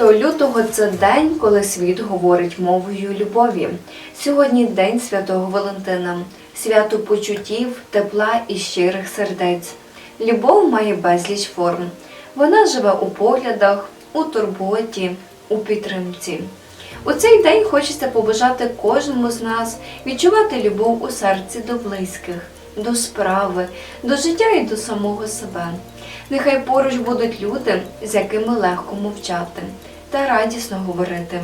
25 лютого це день, коли світ говорить мовою любові. Сьогодні день святого Валентина, свято почуттів, тепла і щирих сердець. Любов має безліч форм. Вона живе у поглядах, у турботі, у підтримці. У цей день хочеться побажати кожному з нас відчувати любов у серці до близьких, до справи, до життя і до самого себе. Нехай поруч будуть люди, з якими легко мовчати та радісно говорити,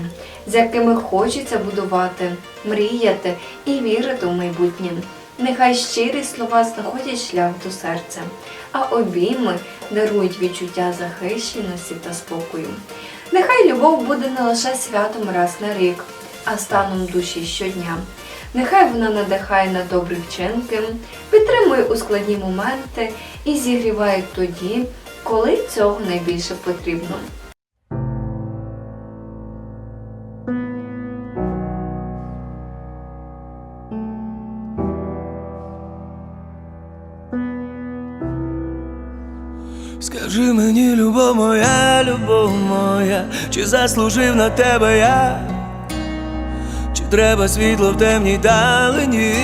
з якими хочеться будувати, мріяти і вірити в майбутнє. Нехай щирі слова знаходять шлях до серця, а обійми дарують відчуття захищеності та спокою. Нехай любов буде не лише святом раз на рік, а станом душі щодня. Нехай вона надихає на добрі вчинки, підтримує у складні моменти і зігріває тоді, коли цього найбільше потрібно. Скажи мені, любов моя, любов моя, чи заслужив на тебе я, чи треба світло в темній далині?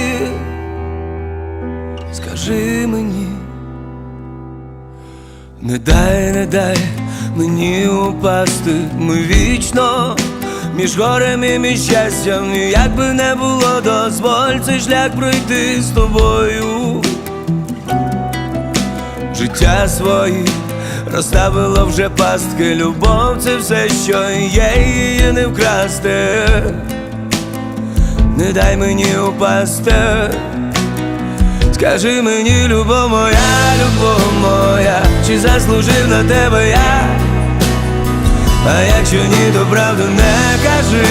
Скажи мені, не дай, не дай мені упасти, ми вічно між горем і між щастям, як би не було, дозволь цей шлях пройти з тобою життя свої розставила вже пастки, любов це все, що є, її не вкрасти, не дай мені упасти, скажи мені, любов моя, любов моя, чи заслужив на тебе я, а якщо ні, то правду не кажи.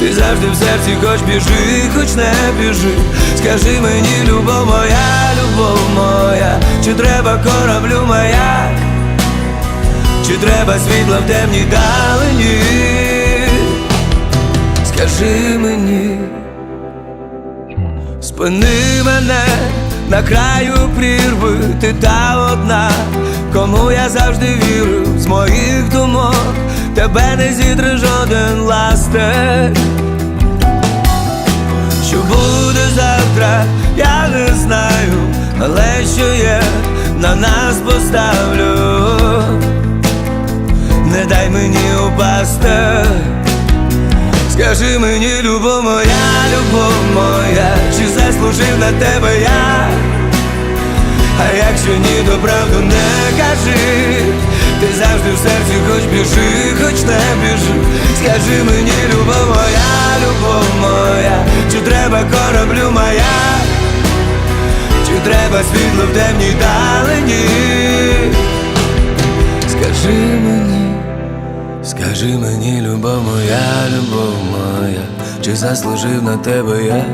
Ти завжди в серці хоч біжи, хоч не біжи. Скажи мені, любов моя, любов маяк, чи треба світла в темній далині? Скажи мені, спини мене на краю прірви, ти та одна, кому я завжди вірив з моїх думок, тебе не зітре жоден ластер. Що буде завтра, я не знаю, але що є, на нас поставлю. Не дай мені упасти. Скажи мені, любов моя, любов моя, чи заслужив на тебе я? А якщо ні, то правду не кажи. Ти завжди в серці хоч біжи, хоч не біжи. Скажи мені, любов моя, любов треба світло в темній далині? Скажи мені, скажи мені, любов моя, любов моя, чи заслужив на тебе я?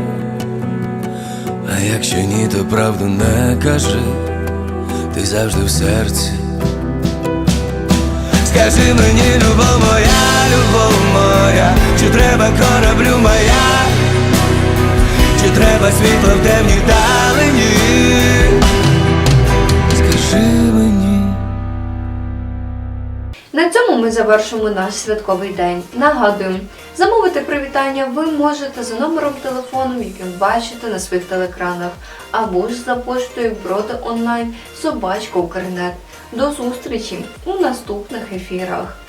А якщо ні, то правду не кажи, ти завжди в серці. Скажи мені, любов моя, любов моя, чи треба кораблю моя, чи треба світло в темній На цьому ми завершимо наш святковий день. Нагадуємо, замовити привітання ви можете за номером телефону, який бачите на своїх телекранах, або ж за поштою броди онлайн собачка Укрнет. До зустрічі у наступних ефірах.